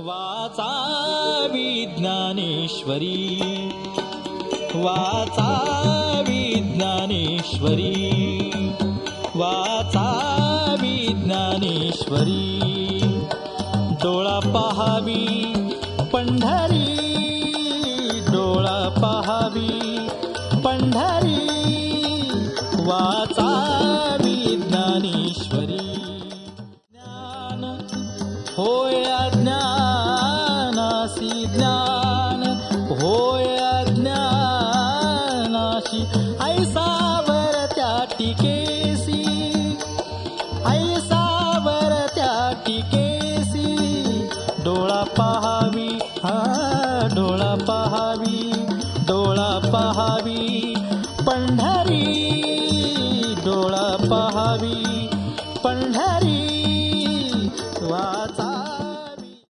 वाचा विज्ञानेश्वरी. वाचा विज्ञानेश्वरी. वाचा विज्ञानेश्वरी. डोळा पहावी पंढरी. डोळा पहावी पंढरी. वाचा विज्ञानेश्वरी. ज्ञान होय ज्ञान. होय अज्ञानाशी. ऐसावर त्या टिकेसी. ऐसावर त्या टिकेसी. डोळा पहावी हा डोळा पहावी डोळा पहावी. पंढरी डोळा पहावी. पंढरी वाचा